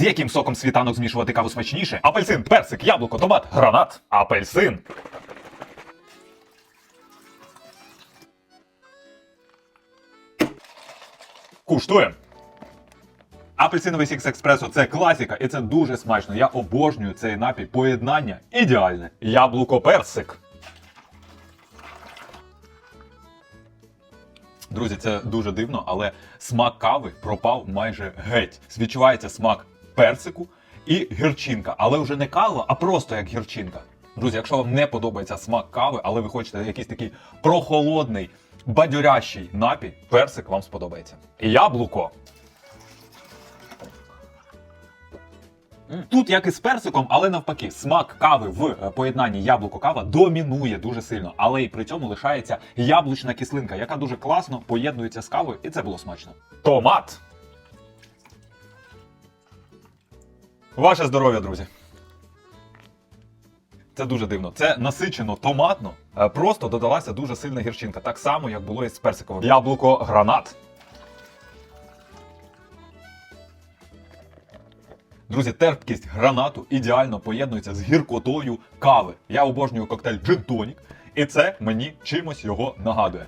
З яким соком світанок змішувати каву смачніше? Апельсин, персик, яблуко, томат, гранат, апельсин. Куштуємо. Апельсиновий сікс експресо це класіка, і це дуже смачно. Я обожнюю цей напій. Поєднання ідеальне. Яблуко персик. Друзі, це дуже дивно, але смак кави пропав майже геть. Відчувається смак персику і гірчинка, але вже не кава, а просто як гірчинка. Друзі, якщо вам не подобається смак кави, але ви хочете якийсь такий прохолодний, бадьорящий напій, персик вам сподобається. Яблуко. Тут як і з персиком, але навпаки, смак кави в е, поєднанні яблуко-кава домінує дуже сильно, але і при цьому лишається яблучна кислинка, яка дуже класно поєднується з кавою, і це було смачно. Томат. Ваше здоров'я, друзі. Це дуже дивно. Це насичено томатно. е, Просто додалася дуже сильна гірчинка, так само, як було і з персиковим. Яблуко гранат. Друзі, терпкість гранату ідеально поєднується з гіркотою кави. Я обожнюю коктейль Gin Tonic, і це мені чимось його нагадує.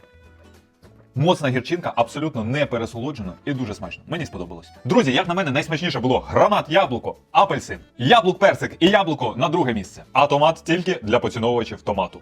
Моцна гірчинка абсолютно не пересолоджена і дуже смачно. Мені сподобалось. Друзі, як на мене, найсмачніше було гранат, яблуко, апельсин, яблук персик і яблуко на друге місце. А томат тільки для поціновувачів томату.